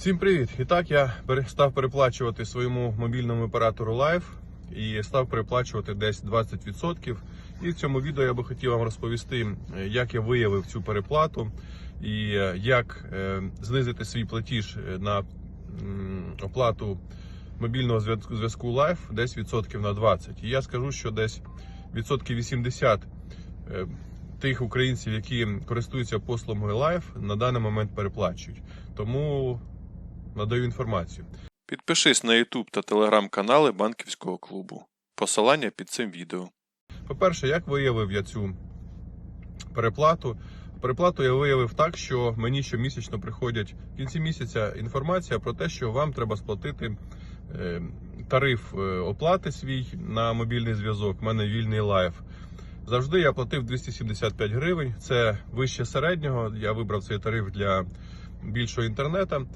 Всім привіт! І так я став переплачувати своєму мобільному оператору Live і став переплачувати десь 20%. І в цьому відео я би хотів вам розповісти, е, як я виявив цю переплату і е, як е, знизити свій платіж на оплату мобільного зв'язку Live десь відсотків на 20. І я скажу, що десь відсотків 80 е, тих українців, які користуються послугою Live, на даний момент переплачують. Тому надаю інформацію. Підпишись на YouTube та Telegram канали банківського клубу. Посилання під цим відео. По-перше, як виявив я цю переплату? Переплату я виявив так, що мені щомісячно приходять в кінці місяця інформація про те, що вам треба сплатити е, тариф е, оплати свій на мобільний зв'язок. У мене вільний лайф. Завжди я платив 275 гривень. Це вище середнього. Я вибрав цей тариф для більшого інтернету.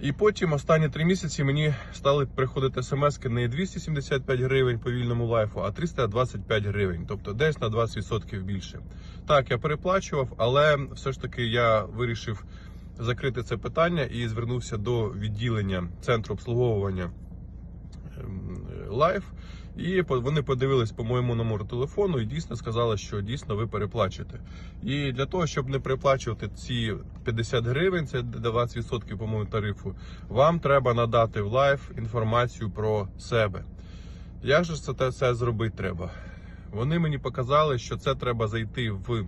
І потім останні три місяці мені стали приходити смски не 275 гривень по вільному лайфу, а 325 гривень, тобто десь на 20% більше. Так, я переплачував, але все ж таки я вирішив закрити це питання і звернувся до відділення центру обслуговування ем, лайф. І вони подивились по моєму номеру телефону і дійсно сказали, що дійсно ви переплачуєте. І для того, щоб не переплачувати ці 50 гривень, це 20% по моєму тарифу, вам треба надати в лайф інформацію про себе. Як же це все зробити треба? Вони мені показали, що це треба зайти в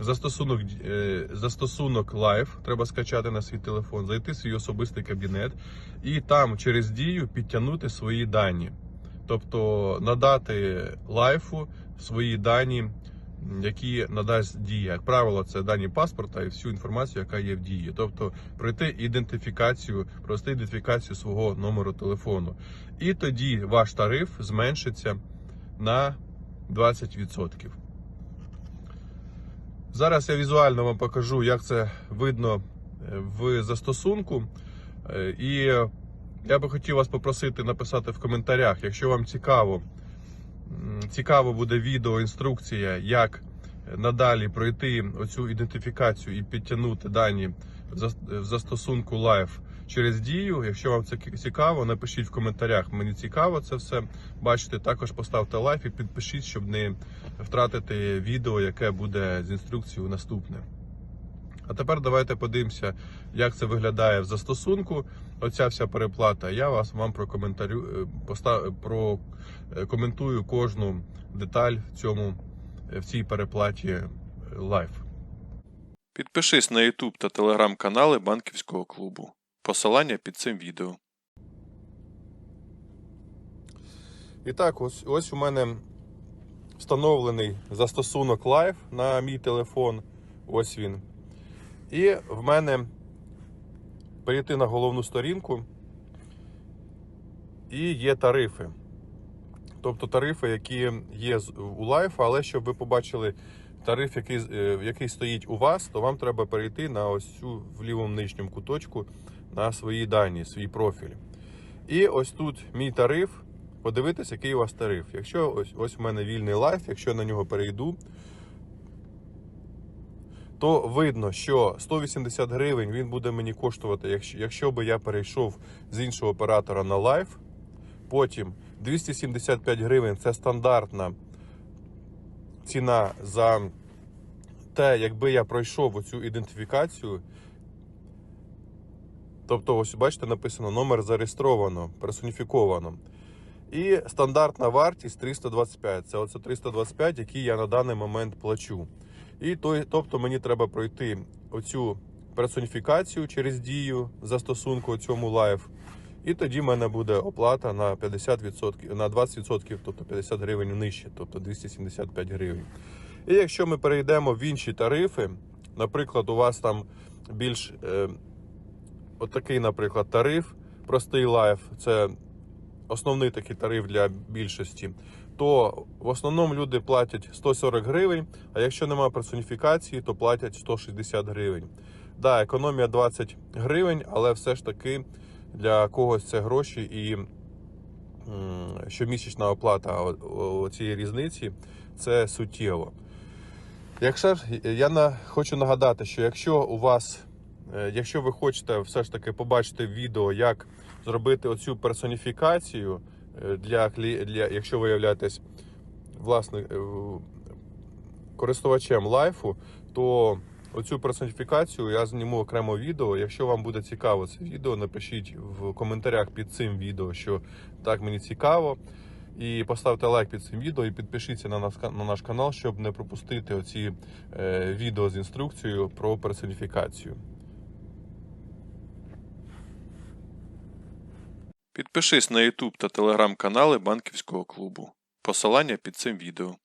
застосунок, е, застосунок Live, треба скачати на свій телефон, зайти в свій особистий кабінет і там через дію підтягнути свої дані. Тобто надати лайфу свої дані, які надасть дія. Як правило, це дані паспорта і всю інформацію, яка є в дії. Тобто пройти ідентифікацію, провести ідентифікацію свого номеру телефону. І тоді ваш тариф зменшиться на 20%. Зараз я візуально вам покажу, як це видно е, в застосунку. Е, І я би хотів вас попросити написати в коментарях, якщо вам цікаво, цікаво буде відео, інструкція, як надалі пройти оцю ідентифікацію і підтягнути дані в застосунку Live через дію. Якщо вам це цікаво, напишіть в коментарях. Мені цікаво це все бачити. Також поставте лайк і підпишіть, щоб не втратити відео, яке буде з інструкцією наступне. А тепер давайте подивимося, як це виглядає в застосунку. Оця вся переплата. Я вас вам прокоментарю е, постав, про е, коментую кожну деталь в цьому е, в цій переплаті е, лайф. Підпишись на YouTube та Telegram канали банківського клубу. Посилання під цим відео. І так, ось ось у мене встановлений застосунок Live на мій телефон. Ось він. І в мене перейти на головну сторінку. І є тарифи. Тобто тарифи, які є у Live, але щоб ви побачили тариф, який, е, який стоїть у вас, то вам треба перейти на ось цю в лівому нижньому куточку на свої дані, свій профіль. І ось тут мій тариф. Подивитись, який у вас тариф. Якщо ось ось у мене вільний лайф, якщо я на нього перейду, то видно, що 180 гривень він буде мені коштувати, якщо, якщо би я перейшов з іншого оператора на лайф. Потім 275 гривень це стандартна ціна за те, якби я пройшов оцю ідентифікацію. Тобто, ось бачите, написано номер зареєстровано, персоніфіковано. І стандартна вартість 325. Це оце 325, який я на даний момент плачу. І той, тобто мені треба пройти оцю персоніфікацію через дію застосунку цьому лайв. І тоді в мене буде оплата на 50%, на 20%, тобто 50 гривень нижче, тобто 275 гривень. І якщо ми перейдемо в інші тарифи, наприклад, у вас там більш е, отакий, наприклад, тариф, простий лайф, це основний такий тариф для більшості, то в основному люди платять 140 гривень, а якщо немає персоніфікації, то платять 160 гривень. Да, економія 20 гривень, але все ж таки для когось це гроші і щомісячна оплата цієї різниці це суттєво. Якщо я на, хочу нагадати, що якщо у вас Якщо ви хочете все ж таки побачити відео, як зробити оцю персоніфікацію е, для, для якщо ви являєтесь власне е, користувачем лайфу, то оцю персоніфікацію я зніму окремо відео. Якщо вам буде цікаво це відео, напишіть в коментарях під цим відео, що так мені цікаво. І поставте лайк під цим відео і підпишіться на наш, на наш канал, щоб не пропустити оці е, відео з інструкцією про персоніфікацію. Підпишись на YouTube та телеграм канали банківського клубу. Посилання під цим відео.